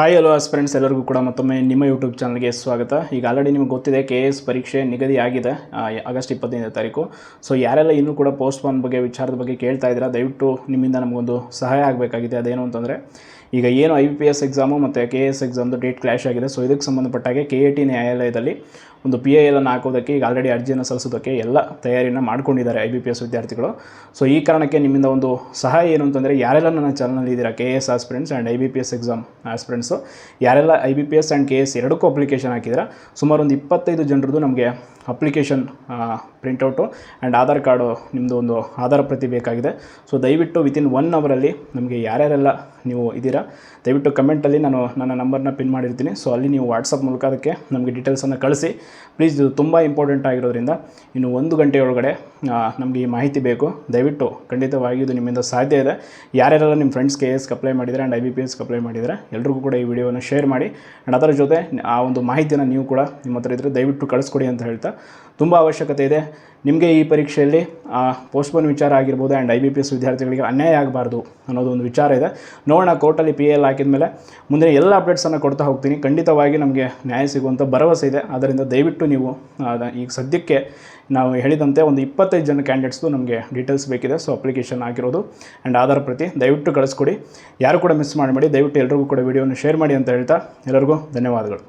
Hi hello friends ಎಲ್ಲರಿಗೂ ಕೂಡ ಮತ್ತೊಮ್ಮೆ ನಿಮ್ಮ ಯೂಟ್ಯೂಬ್ ಚಾನಲ್ಗೆ ಸ್ವಾಗತ. ಈಗ ಆಲ್ರೆಡಿ ನಿಮಗೆ ಗೊತ್ತಿದೆ ಕೆ ಎ ಎಸ್ ಪರೀಕ್ಷೆ ನಿಗದಿ ಆಗಿದೆ ಆಗಸ್ಟ್ ಇಪ್ಪತ್ತೈದನೇ ತಾರೀಕು. ಸೊ ಯಾರೆಲ್ಲ ಇನ್ನೂ ಕೂಡ ಪೋಸ್ಟ್ಪೋನ್ ಬಗ್ಗೆ, ವಿಚಾರದ ಬಗ್ಗೆ ಕೇಳ್ತಾ ಇದ್ದೀರಾ, ದಯವಿಟ್ಟು ನಿಮ್ಮಿಂದ ನಮಗೊಂದು ಸಹಾಯ ಆಗಬೇಕಾಗಿದೆ. ಅದೇನು ಅಂತಂದರೆ ಈಗ ಏನು ಐ ಪಿ ಎಸ್ ಎಕ್ಸಾಮು ಮತ್ತು ಕೆ ಎಸ್ ಎಕ್ಸಾಮ್ದು ಡೇಟ್ ಕ್ಲಾಶ್ ಆಗಿದೆ. ಸೊ ಇದಕ್ಕೆ ಸಂಬಂಧಪಟ್ಟಾಗೆ ಕೆ ಎ ಟಿ ನ್ಯಾಯಾಲಯದಲ್ಲಿ ಒಂದು ಪಿ ಐ ಎಲನ್ನು ಹಾಕೋದಕ್ಕೆ ಈಗ ಆಲ್ರೆಡಿ ಅರ್ಜಿಯನ್ನು ಸಲ್ಲಿಸೋದಕ್ಕೆ ಎಲ್ಲ ತಯಾರಿಯನ್ನು ಮಾಡ್ಕೊಂಡಿದ್ದಾರೆ ಐ ಬಿ ಪಿ ಎಸ್ ವಿದ್ಯಾರ್ಥಿಗಳು. ಸೊ ಈ ಕಾರಣಕ್ಕೆ ನಿಮ್ಮಿಂದ ಒಂದು ಸಹಾಯ ಏನು ಅಂತಂದರೆ ಯಾರೆಲ್ಲ ನನ್ನ ಚಾನಲ್ ಇದ್ದೀರಾ K S aspirants and I B P S exam aspirants ಯಾರೆಲ್ಲ I B P S and K S ಎರಡಕ್ಕೂ ಅಪ್ಲಿಕೇಶನ್ ಹಾಕಿದ್ದೀರಾ, ಸುಮಾರು ಒಂದು ಇಪ್ಪತ್ತೈದು ಜನರದ್ದು ನಮಗೆ application printout and Aadhaar card ನಿಮ್ಮದು ಒಂದು ಆಧಾರ ಪ್ರತಿ ಬೇಕಾಗಿದೆ. ಸೊ ದಯವಿಟ್ಟು ವಿತಿನ್ ಒನ್ ಅವರಲ್ಲಿ ನಮಗೆ ಯಾರ್ಯಾರೆಲ್ಲ ನೀವು ಇದ್ದೀರಾ, ದಯವಿಟ್ಟು ಕಮೆಂಟಲ್ಲಿ ನಾನು ನನ್ನ ನಂಬರ್ನ ಪಿನ್ ಮಾಡಿರ್ತೀನಿ. ಸೊ ಅಲ್ಲಿ ನೀವು ವಾಟ್ಸಪ್ ಮೂಲಕ ಅದಕ್ಕೆ ನಮಗೆ ಡೀಟೇಲ್ಸನ್ನು ಕಳಿಸಿ. ಪ್ಲೀಸ್ ಇದು ತುಂಬ ಇಂಪಾರ್ಟೆಂಟ್ ಆಗಿರೋದ್ರಿಂದ ಇನ್ನು ಒಂದು ಗಂಟೆಯೊಳಗಡೆ ನಮಗೆ ಈ ಮಾಹಿತಿ ಬೇಕು. ದಯವಿಟ್ಟು ಖಂಡಿತವಾಗಿ ಇದು ನಿಮ್ಮಿಂದ ಸಾಧ್ಯ ಇದೆ. ಯಾರ್ಯಾರೆಲ್ಲ ನಿಮ್ಮ ಫ್ರೆಂಡ್ಸ್ ಕೆ ಎಸ್ ಅಪ್ಲೈ ಮಾಡಿದರೆ and I B P S apply ಮಾಡಿದರೆ ಎಲ್ರಿಗೂ ಕೂಡ ಈ ವಿಡಿಯೋನ ಶೇರ್ ಮಾಡಿ. ಆ್ಯಂಡ್ ಅದರ ಜೊತೆ ಆ ಒಂದು ಮಾಹಿತಿಯನ್ನು ನೀವು ಕೂಡ ನಿಮ್ಮ ಹತ್ರ ಇದ್ದರೆ ದಯವಿಟ್ಟು ಕಳಿಸ್ಕೊಡಿ ಅಂತ ಹೇಳ್ತಾ ತುಂಬ ಅವಶ್ಯಕತೆ ಇದೆ. ನಿಮಗೆ ಈ ಪರೀಕ್ಷೆಯಲ್ಲಿ ಪೋಸ್ಟ್ಪೋನ್ ವಿಚಾರ ಆಗಿರ್ಬೋದು and I B P S ವಿದ್ಯಾರ್ಥಿಗಳಿಗೆ ಅನ್ಯಾಯ ಆಗಬಾರ್ದು ಅನ್ನೋದು ಒಂದು ವಿಚಾರ ಇದೆ. ನೋಡೋಣ ಕೋರ್ಟಲ್ಲಿ ಪಿ ಎಲ್ ಹಾಕಿದ ಮೇಲೆ ಮುಂದೆ ಎಲ್ಲ ಅಪ್ಡೇಟ್ಸನ್ನು ಕೊಡ್ತಾ ಹೋಗ್ತೀನಿ. ಖಂಡಿತವಾಗಿ ನಮಗೆ ನ್ಯಾಯ ಸಿಗುವಂಥ ಭರವಸೆ ಇದೆ. ಅದರಿಂದ ದಯವಿಟ್ಟು ನೀವು ಈಗ ಸದ್ಯಕ್ಕೆ ನಾವು ಹೇಳಿದಂತೆ ಒಂದು ಇಪ್ಪತ್ತೈದು ಜನ ಕ್ಯಾಂಡಿಡೇಟ್ಸ್ದು ನಮಗೆ ಡೀಟೇಲ್ಸ್ ಬೇಕಿದೆ. ಸೊ ಅಪ್ಲಿಕೇಶನ್ ಆಗಿರೋದು ಆ್ಯಂಡ್ ಆಧಾರ್ ಪ್ರತಿ ದಯವಿಟ್ಟು ಕಳಿಸ್ಕೊಡಿ. ಯಾರು ಕೂಡ ಮಿಸ್ ಮಾಡಬೇಡಿ. ದಯವಿಟ್ಟು ಎಲ್ರಿಗೂ ಕೂಡ ವೀಡಿಯೋನ ಶೇರ್ ಮಾಡಿ ಅಂತ ಹೇಳ್ತಾ ಎಲ್ಲರಿಗೂ ಧನ್ಯವಾದಗಳು.